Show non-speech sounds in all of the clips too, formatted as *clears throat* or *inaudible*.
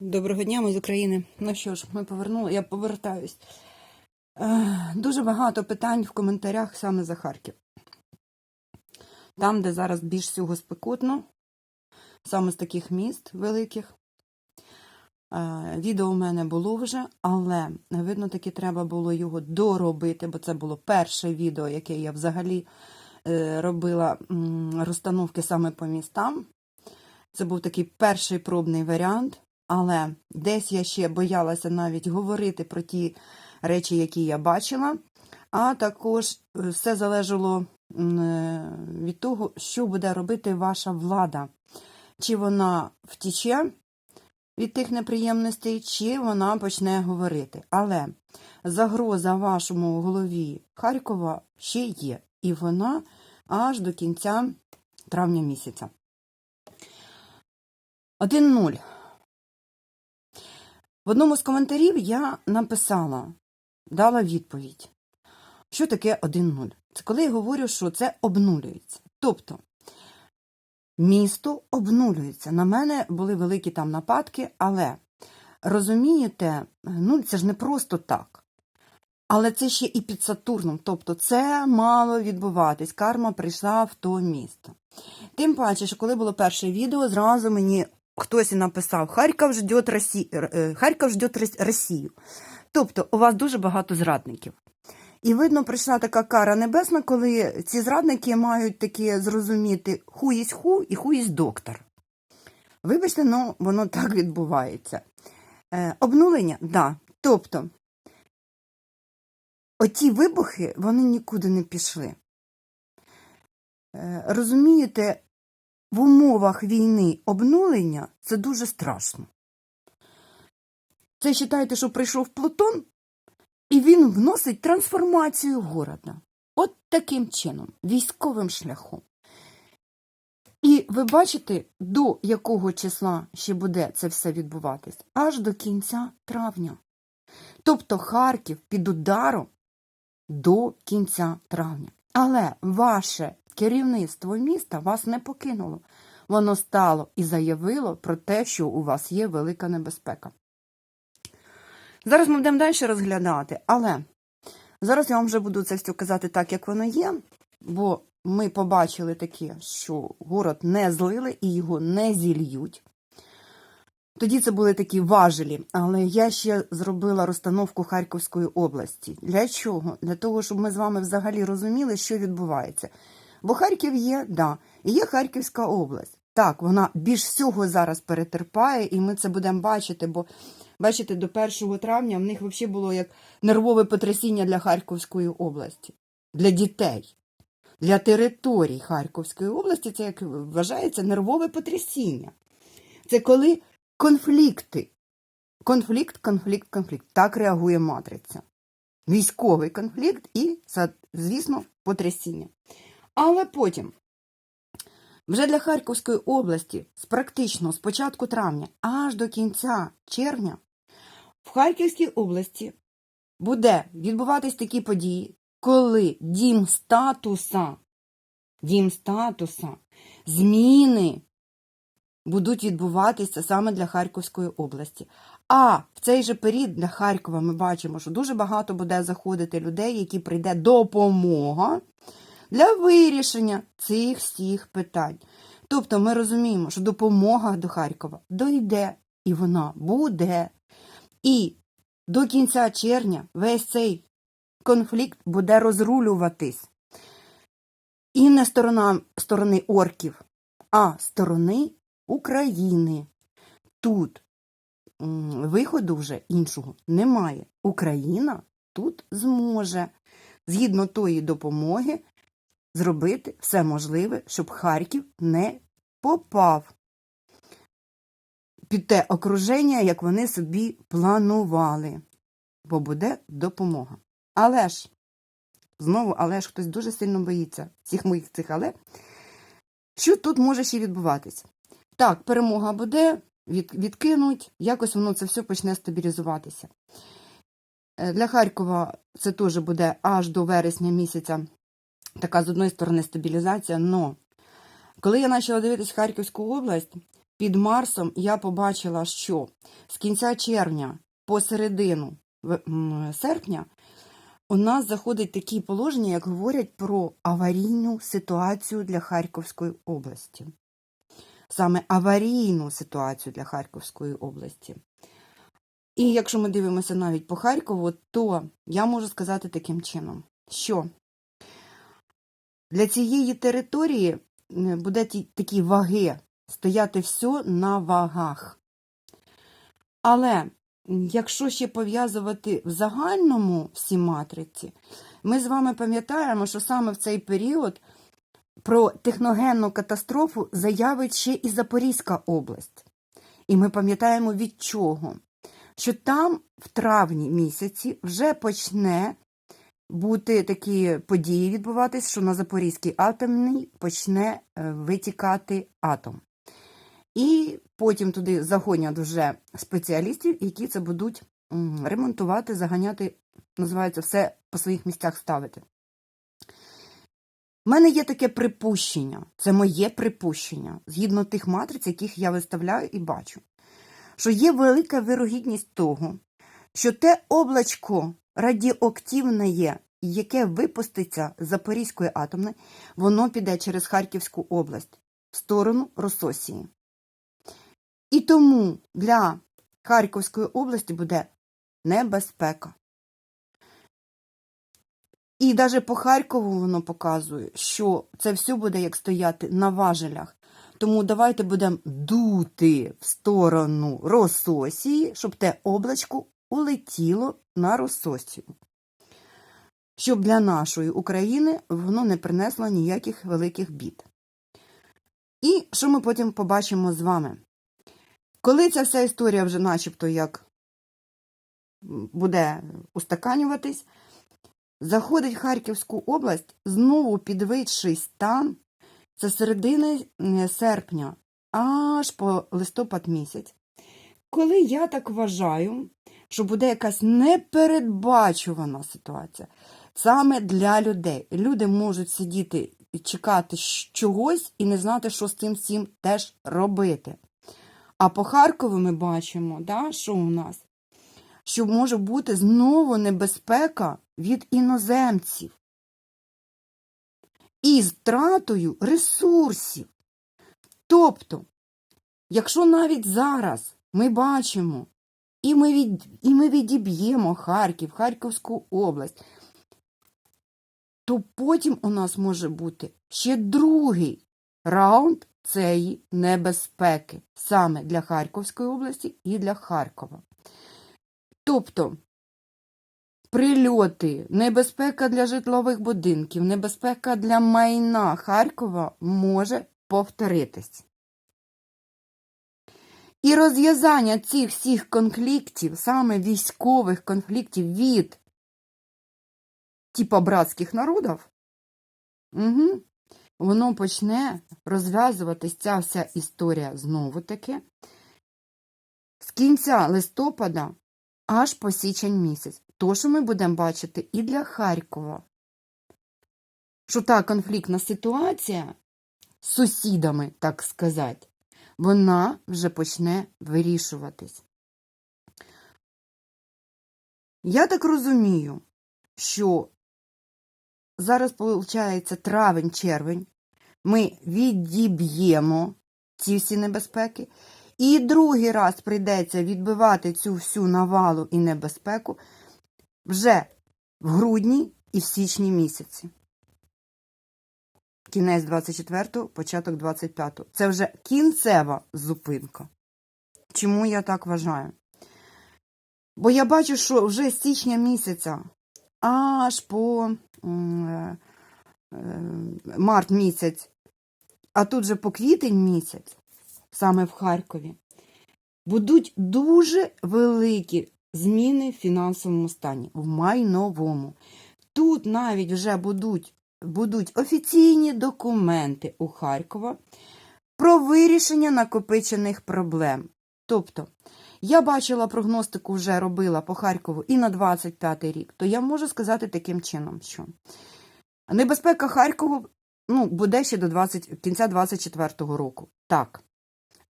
Доброго дня, ми з України. Ну що ж, ми повернули, я повертаюсь. Е, Дуже багато питань в коментарях саме за Харків. Там, де зараз більш всього спекотно, саме з таких міст великих. Е, Відео у мене було вже, але видно, таки треба було його доробити, бо це було перше відео, яке я взагалі е, робила розстановки саме по містам. Це був такий перший пробний варіант. Але десь я ще боялася навіть говорити про ті речі, які я бачила. А також е, все залежало е, від того, що буде робити ваша влада. Чи вона втіче від тих неприємностей, чи вона почне говорити. Але загроза вашому голові Харкова ще є, і вона аж до кінця травня місяця. 1-0. В одному з коментарів я написала, дала відповідь, що таке 1-0. Це коли я говорю, що це обнулюється. Тобто, місто обнулюється. На мене були великі там нападки, але розумієте, ну це ж не просто так. Але це ще і під Сатурном, тобто це мало відбуватись. Карма прийшла в то місто. Тим паче, що коли було перше відео, зразу мені хтось написав Харків ждет Росі... е, Харків ждет Росію. Тобто у вас дуже багато зрадників. І видно, прийшла така кара небесна, коли ці зрадники мають таке зрозуміти ху ху і ху доктор. Вибачте, ну воно так відбувається. Е, обнулення. Да. Тобто, оті вибухи, вони нікуди не пішли. Е, розумієте, в умовах війни обнулення це дуже страшно. Це вважайте, що прийшов Плутон, і він вносить трансформацію города. От таким чином, військовим шляхом. І ви бачите, до якого числа ще буде це все відбуватись? Аж до кінця травня. Тобто Харків під ударом до кінця травня. Але ваше керівництво міста вас не покинуло. Воно стало і заявило про те, що у вас є велика небезпека. Зараз ми будемо далі розглядати, але зараз я вам вже буду це все казати так, як воно є, бо ми побачили таке, що город не злили і його не зільють. Тоді це були такі важелі, але я ще зробила розстановку Харківської області. Для чого? Для того, щоб ми з вами взагалі розуміли, що відбувається. Бо Харків є, да, і є Харківська область. Так, вона більш всього зараз перетерпає, і ми це будемо бачити, бо бачите, до 1 травня в них взагалі було як нервове потрясіння для Харківської області, для дітей, для територій Харківської області. Це як вважається нервове потрясіння. Це коли конфлікти. Конфлікт, конфлікт, конфлікт. Так реагує матриця. Військовий конфлікт і, звісно, потрясіння. Але потім, вже для Харківської області, з практично з початку травня аж до кінця червня, в Харківській області буде відбуватись такі події, коли дім статуса, дім статуса, зміни будуть відбуватися саме для Харківської області. А в цей же період для Харкова ми бачимо, що дуже багато буде заходити людей, які прийде допомога для вирішення цих всіх питань. Тобто ми розуміємо, що допомога до Харкова дойде, і вона буде. І до кінця червня весь цей конфлікт буде розрулюватись. І не сторона, сторони орків, а сторони України. Тут виходу вже іншого немає. Україна тут зможе, згідно тої допомоги, зробити все можливе, щоб Харків не попав під те окруження, як вони собі планували, бо буде допомога. Але ж, знову, але ж хтось дуже сильно боїться всіх моїх цих але. Що тут може ще відбуватися? Так, перемога буде, від, відкинуть, якось воно це все почне стабілізуватися. Е, Для Харкова це теж буде аж до вересня місяця така з одної сторони стабілізація, но коли я почала дивитися Харківську область, під Марсом я побачила, що з кінця червня по середину серпня у нас заходить такі положення, як говорять про аварійну ситуацію для Харківської області. Саме аварійну ситуацію для Харківської області. І якщо ми дивимося навіть по Харкову, то я можу сказати таким чином, що для цієї території буде такі ваги, стояти все на вагах. Але якщо ще пов'язувати в загальному всі матриці, ми з вами пам'ятаємо, що саме в цей період про техногенну катастрофу заявить ще і Запорізька область. І ми пам'ятаємо від чого? Що там в травні місяці вже почне бути такі події відбуватись, що на Запорізькій атомній почне е, витікати атом. І потім туди загонять вже спеціалістів, які це будуть ремонтувати, заганяти, називається все по своїх місцях ставити. У мене є таке припущення, це моє припущення, згідно тих матриць, яких я виставляю і бачу, що є велика вирогідність того, що те облачко радіоактивне яке випуститься з Запорізької атомної, воно піде через Харківську область в сторону Рососії. І тому для Харківської області буде небезпека. І навіть по Харкову воно показує, що це все буде як стояти на важелях. Тому давайте будемо дути в сторону Рососії, щоб те облачко улетіло на Рососію. Щоб для нашої України воно не принесло ніяких великих бід. І що ми потім побачимо з вами? Коли ця вся історія вже начебто як буде устаканюватись, заходить Харківську область знову підвищий стан це середини серпня аж по листопад місяць. Коли я так вважаю, що буде якась непередбачувана ситуація саме для людей. Люди можуть сидіти і чекати чогось і не знати, що з цим всім теж робити. А по Харкову ми бачимо, да, що у нас? Що може бути знову небезпека від іноземців і з втратою ресурсів. Тобто, якщо навіть зараз ми бачимо, і ми, від, і ми відіб'ємо Харків, Харківську область, то потім у нас може бути ще другий раунд цієї небезпеки саме для Харківської області і для Харкова. Тобто прильоти, небезпека для житлових будинків, небезпека для майна Харкова може повторитись. І розв'язання цих всіх конфліктів, саме військових конфліктів від типа братських народів, угу, воно почне розв'язуватись ця вся історія знову таки з кінця листопада аж по січень місяць. То, що ми будемо бачити і для Харкова, що та конфліктна ситуація з сусідами, так сказати, вона вже почне вирішуватись. Я так розумію, що зараз, виходить, травень-червень, ми відіб'ємо ці всі небезпеки, і другий раз прийдеться відбивати цю всю навалу і небезпеку вже в грудні і в січні місяці. Кінець 24-го, початок 25-го. Це вже кінцева зупинка. Чому я так вважаю? Бо я бачу, що вже з січня місяця аж по е, е, март місяць, а тут же по квітень місяць, саме в Харкові, будуть дуже великі зміни в фінансовому стані, в майновому. Тут навіть вже будуть, будуть офіційні документи у Харкова про вирішення накопичених проблем. Тобто, я бачила прогностику, вже робила по Харкову і на 25 й рік, то я можу сказати таким чином, що небезпека Харкову ну, буде ще до 20, кінця 24 року. Так.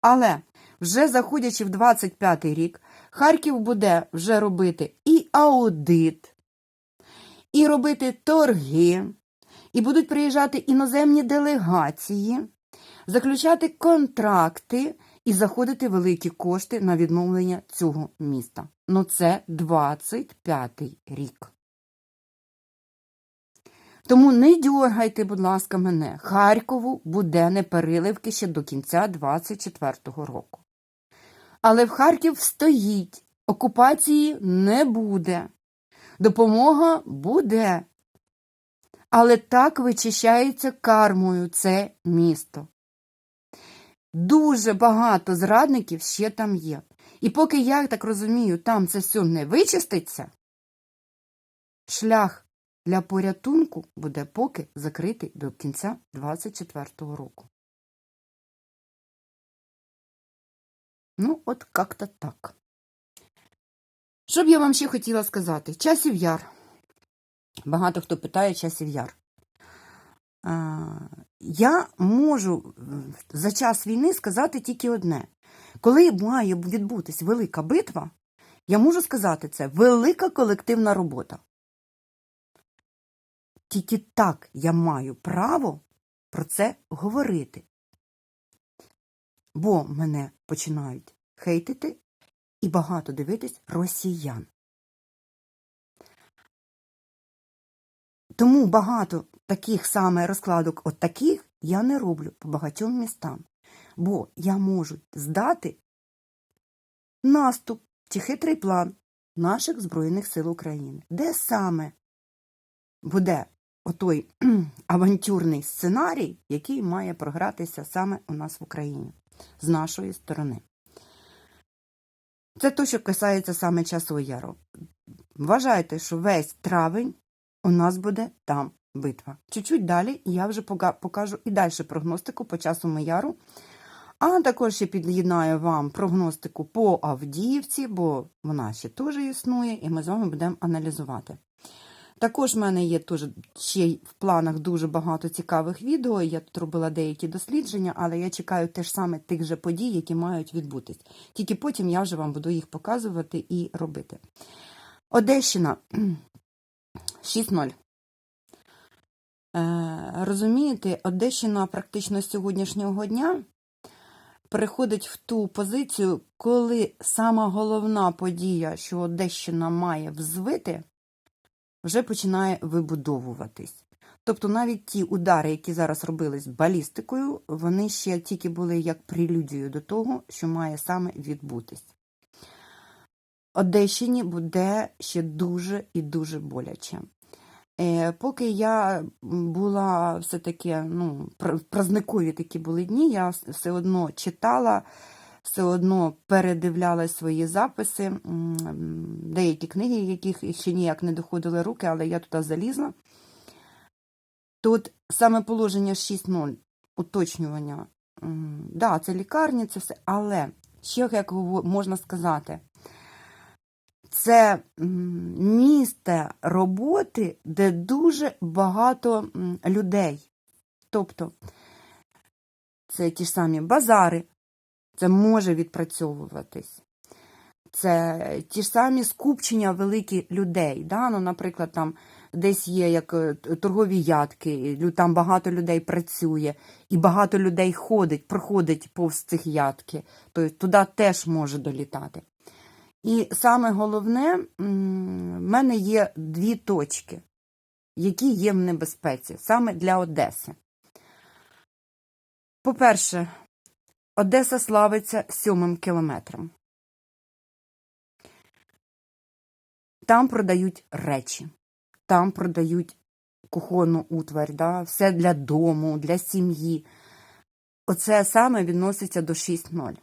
Але вже заходячи в 25-й рік, Харків буде вже робити і аудит, і робити торги, і будуть приїжджати іноземні делегації, заключати контракти і заходити великі кошти на відновлення цього міста. Ну це 25-й рік. Тому не дьоргайте, будь ласка, мене. Харкову буде непереливки ще до кінця 24-го року. Але в Харків стоїть, окупації не буде, допомога буде. Але так вичищається кармою це місто. Дуже багато зрадників ще там є. І поки я так розумію, там це все не вичиститься, шлях для порятунку буде поки закритий до кінця 24-го року. Ну, от як-то так. Що б я вам ще хотіла сказати? Часів яр. Багато хто питає часів яр. Я можу за час війни сказати тільки одне. Коли має відбутись велика битва, я можу сказати це велика колективна робота. Тільки так я маю право про це говорити. Бо мене починають хейтити і багато дивитись росіян. Тому багато таких саме розкладок, от таких, я не роблю по багатьом містам. Бо я можу здати наступ чи хитрий план наших Збройних сил України, де саме буде отой *clears throat* авантюрний сценарій, який має програтися саме у нас в Україні з нашої сторони. Це те, що касається саме часу яру. Вважайте, що весь травень у нас буде там битва. Чуть-чуть далі я вже покажу і далі прогностику по часу яру. А також ще під'єднаю вам прогностику по Авдіївці, бо вона ще теж існує, і ми з вами будемо аналізувати. Також в мене є теж ще в планах дуже багато цікавих відео. Я тут робила деякі дослідження, але я чекаю теж саме тих же подій, які мають відбутись. Тільки потім я вже вам буду їх показувати і робити. Одещина 6-0. Е, розумієте, Одещина практично з сьогоднішнього дня переходить в ту позицію, коли сама головна подія, що Одещина має взвити, вже починає вибудовуватись. Тобто навіть ті удари, які зараз робились балістикою, вони ще тільки були як прелюдією до того, що має саме відбутись. Одещині буде ще дуже і дуже боляче. Е, Поки я була все-таки, ну, празникові такі були дні, я все одно читала все одно передивляла свої записи, деякі книги, яких ще ніяк не доходили руки, але я туди залізла. Тут саме положення 6.0, уточнювання, да, це лікарні, це все, але ще як можна сказати, це місце роботи, де дуже багато людей. Тобто це ті ж самі базари, це може відпрацьовуватись. Це ті ж самі скупчення великих людей. Да? Ну, Наприклад, там десь є як е, торгові ядки, там багато людей працює, і багато людей ходить, проходить повз цих ядки, тобто туди теж може долітати. І саме головне, в мене є дві точки, які є в небезпеці, саме для Одеси. По-перше, Одеса славиться сьомим кілометром. Там продають речі, там продають кухонну утварь, да, все для дому, для сім'ї. Оце саме відноситься до 6.0.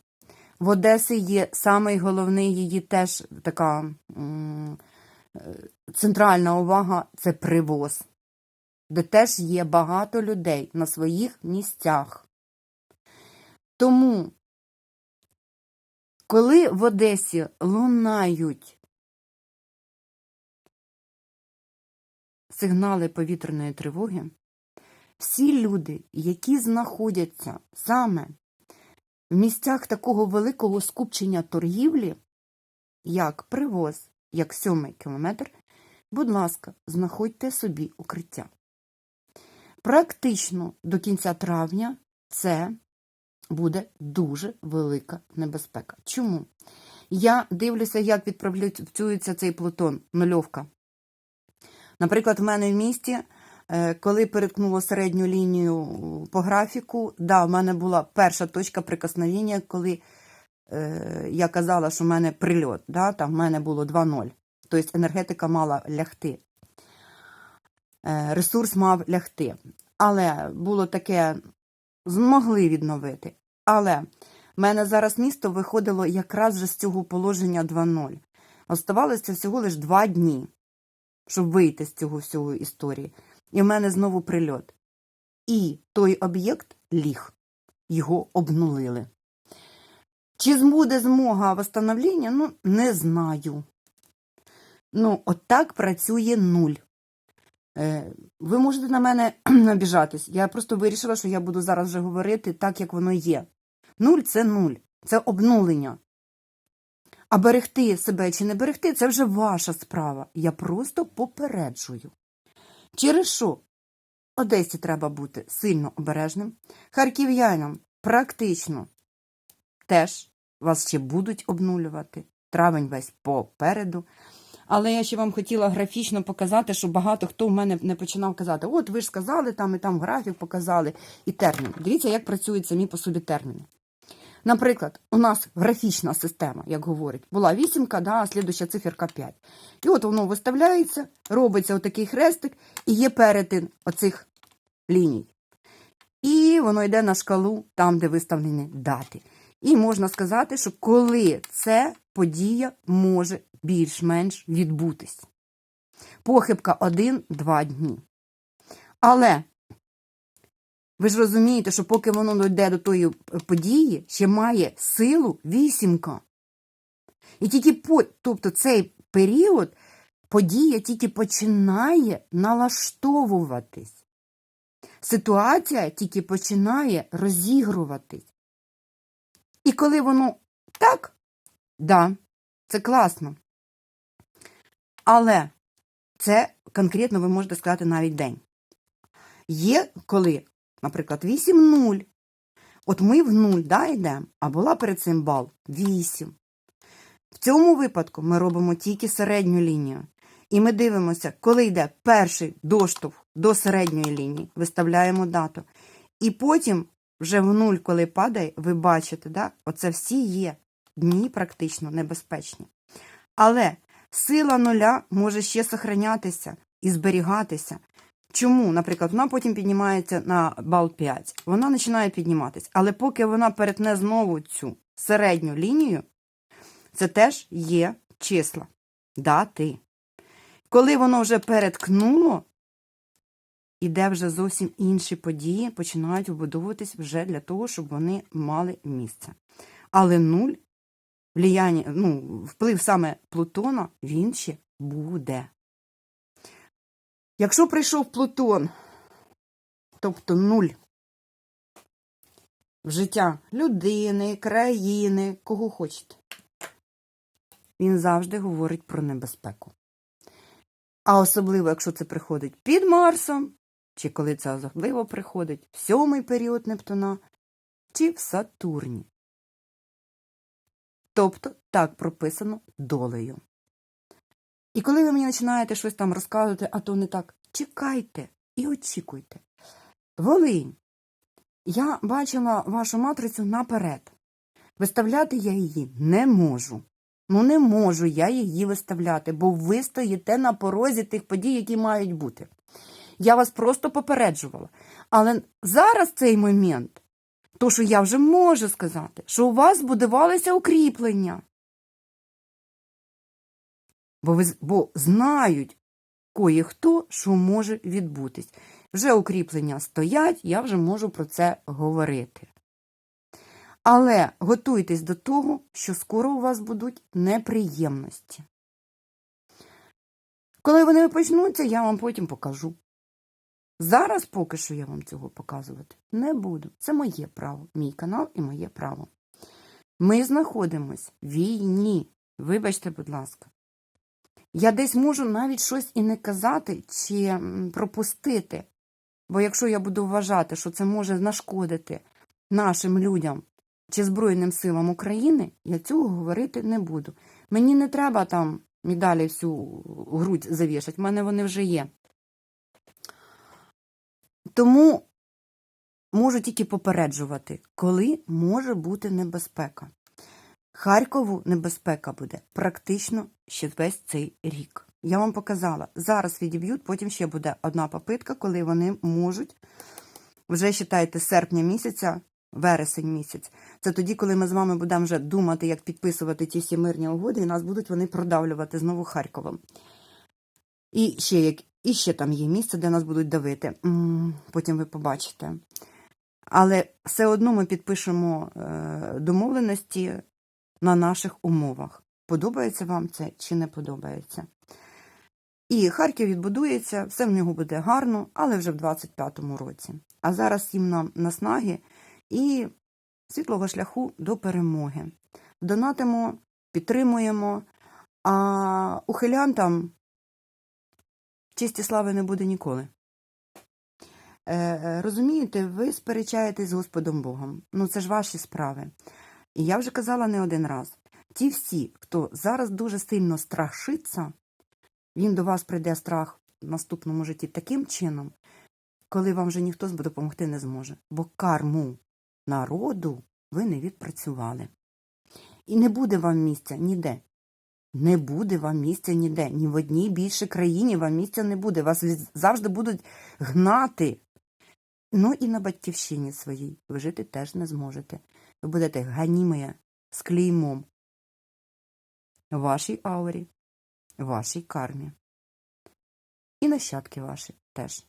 В Одесі є самий головний її теж така центральна увага це привоз, де теж є багато людей на своїх місцях. Тому, коли в Одесі лунають сигнали повітряної тривоги, всі люди, які знаходяться саме в місцях такого великого скупчення торгівлі, як привоз, як сьомий кілометр, будь ласка, знаходьте собі укриття. Практично до кінця травня це буде дуже велика небезпека. Чому? Я дивлюся, як відправляється цей плутон, нульовка. Наприклад, в мене в місті, коли переткнуло середню лінію по графіку, да, в мене була перша точка прикосновення, коли е, я казала, що в мене прильот, да, там в мене було 2-0. Тобто енергетика мала лягти. Е, ресурс мав лягти. Але було таке, змогли відновити. Але в мене зараз місто виходило якраз вже з цього положення 2.0. Оставалося всього лише два дні, щоб вийти з цього всього історії. І в мене знову прильот. І той об'єкт ліг, його обнулили. Чи буде змога восстановлення? Ну, не знаю. Ну, отак працює нуль. Е, Ви можете на мене *clears throat* обіжатись. Я просто вирішила, що я буду зараз вже говорити так, як воно є. Нуль це нуль, це обнулення. А берегти себе чи не берегти це вже ваша справа. Я просто попереджую. Через що? Одесі треба бути сильно обережним. Харків'янам практично теж вас ще будуть обнулювати. Травень весь попереду. Але я ще вам хотіла графічно показати, що багато хто в мене не починав казати: от ви ж сказали, там і там графік показали і термін. Дивіться, як працюють самі по собі терміни. Наприклад, у нас графічна система, як говорить, була вісімка, да, а слідуща циферка 5. І от воно виставляється, робиться отакий хрестик, і є перетин оцих ліній. І воно йде на шкалу там, де виставлені дати. І можна сказати, що коли це подія може більш-менш відбутись. Похибка 1-2 дні. Але ви ж розумієте, що поки воно дойде до тої події, ще має силу вісімка. І тільки по, тобто цей період подія тільки починає налаштовуватись. Ситуація тільки починає розігруватись. І коли воно так, да, це класно. Але це конкретно ви можете сказати навіть день. Є коли, наприклад, 8-0. От ми в 0 да, йдемо, а була перед цим бал 8. В цьому випадку ми робимо тільки середню лінію. І ми дивимося, коли йде перший доштовх до середньої лінії, виставляємо дату. І потім, вже в нуль, коли падає, ви бачите, да, оце всі є дні практично небезпечні. Але сила нуля може ще сохранятися і зберігатися. Чому, наприклад, вона потім піднімається на бал 5, вона починає підніматися. Але поки вона перетне знову цю середню лінію, це теж є числа, дати. Коли воно вже переткнуло, іде вже зовсім інші події, починають вбудовуватись вже для того, щоб вони мали місце. Але нуль влияння, ну, вплив саме Плутона, він ще буде. Якщо прийшов Плутон, тобто нуль в життя людини, країни, кого хочете, він завжди говорить про небезпеку. А особливо, якщо це приходить під Марсом, чи коли це особливо приходить в сьомий період Нептуна, чи в Сатурні. Тобто так прописано долею. І коли ви мені починаєте щось там розказувати, а то не так, чекайте і очікуйте. Волинь, я бачила вашу матрицю наперед. Виставляти я її не можу. Ну, не можу я її виставляти, бо ви стоїте на порозі тих подій, які мають бути. Я вас просто попереджувала. Але зараз цей момент, то, що я вже можу сказати, що у вас будувалися укріплення. Бо, ви, бо знають кої-хто, що може відбутись. Вже укріплення стоять, я вже можу про це говорити. Але готуйтесь до того, що скоро у вас будуть неприємності. Коли вони почнуться, я вам потім покажу. Зараз поки що я вам цього показувати не буду. Це моє право, мій канал і моє право. Ми знаходимось в війні. Вибачте, будь ласка. Я десь можу навіть щось і не казати чи пропустити. Бо якщо я буду вважати, що це може нашкодити нашим людям чи Збройним силам України, я цього говорити не буду. Мені не треба там медалі всю грудь завішати, в мене вони вже є. Тому можу тільки попереджувати, коли може бути небезпека. Харкову небезпека буде практично ще весь цей рік. Я вам показала. Зараз відіб'ють, потім ще буде одна попитка, коли вони можуть, вже вважайте, серпня місяця, вересень місяць. Це тоді, коли ми з вами будемо вже думати, як підписувати ті всі мирні угоди, і нас будуть вони продавлювати знову Харковом. І ще, як, і ще там є місце, де нас будуть давити. М, Потім ви побачите. Але все одно ми підпишемо е, домовленості на наших умовах. Подобається вам це чи не подобається? І Харків відбудується, все в нього буде гарно, але вже в 25-му році. А зараз всім нам наснаги і світлого шляху до перемоги. Донатимо, підтримуємо, а ухилянтам честі слави не буде ніколи. Е, е, розумієте, ви сперечаєтесь з Господом Богом. Ну це ж ваші справи. І я вже казала не один раз: ті всі, хто зараз дуже сильно страшиться, він до вас прийде страх в наступному житті таким чином, коли вам вже ніхто допомогти не зможе. Бо карму народу ви не відпрацювали. І не буде вам місця ніде. Не буде вам місця ніде. Ні в одній більше країні вам місця не буде. Вас завжди будуть гнати. Ну і на батьківщині своїй ви жити теж не зможете. Ви будете ганімія з клеймом вашій аурі, вашій кармі. І нащадки ваші теж.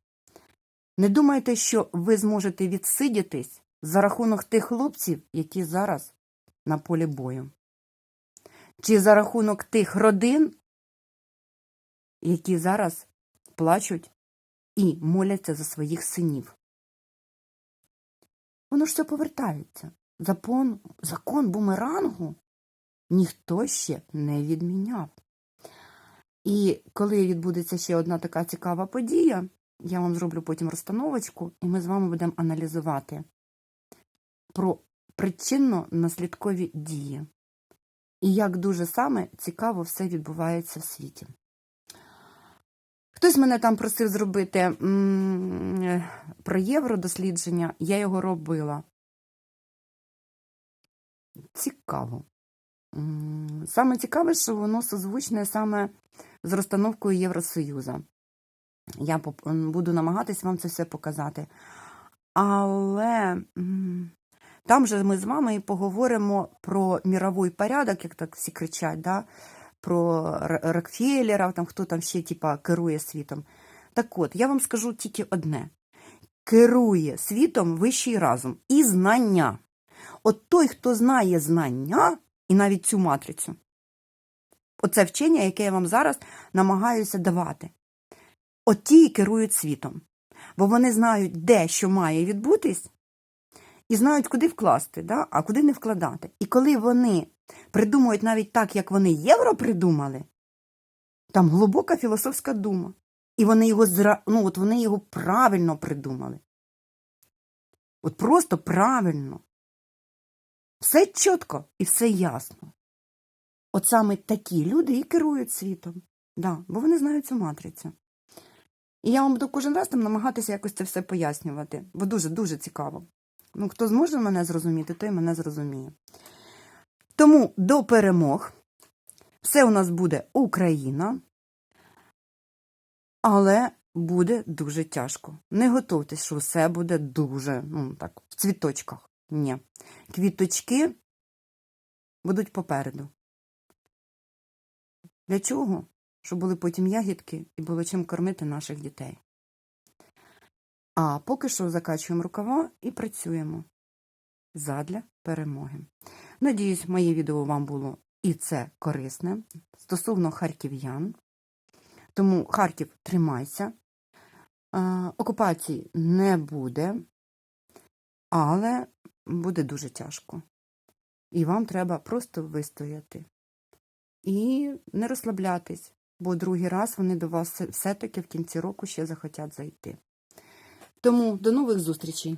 Не думайте, що ви зможете відсидітись за рахунок тих хлопців, які зараз на полі бою. Чи за рахунок тих родин, які зараз плачуть і моляться за своїх синів. Воно ж все повертається. Закон, закон бумерангу ніхто ще не відміняв. І коли відбудеться ще одна така цікава подія, я вам зроблю потім розстановочку, і ми з вами будемо аналізувати про причинно-наслідкові дії. І як дуже саме цікаво все відбувається в світі. Хтось мене там просив зробити м, про євродослідження, я його робила. Цікаво. Саме цікаве, що воно созвучне саме з розстановкою Євросоюзу. Я буду намагатись вам це все показати. Але там же ми з вами і поговоримо про міровий порядок, як так всі кричать, да? про Рокфеллера, там хто там ще типа керує світом. Так от, я вам скажу тільки одне: керує світом вищий разум і знання. От той, хто знає знання, і навіть цю матрицю, оце вчення, яке я вам зараз намагаюся давати. От ті керують світом. Бо вони знають, де що має відбутись, і знають, куди вкласти, да? а куди не вкладати. І коли вони придумують навіть так, як вони євро придумали, там глибока філософська дума. І вони його ну, от вони його правильно придумали. От просто правильно. Все чітко і все ясно. От саме такі люди і керують світом. Да, бо вони знають цю матрицю. І я вам буду кожен раз там намагатися якось це все пояснювати, бо дуже-дуже цікаво. Ну, хто зможе мене зрозуміти, той мене зрозуміє. Тому до перемог все у нас буде Україна, але буде дуже тяжко. Не готуйтесь, що все буде дуже, ну так, в цвіточках. Ні. Квіточки будуть попереду. Для чого? Щоб були потім ягідки і було чим кормити наших дітей. А поки що закачуємо рукава і працюємо задля перемоги. Надіюсь, моє відео вам було і це корисне стосовно харків'ян. Тому Харків тримайся. Окупації не буде, але буде дуже тяжко. І вам треба просто вистояти. І не розслаблятись, бо другий раз вони до вас все- все-таки в кінці року ще захотять зайти. Тому до нових зустрічей!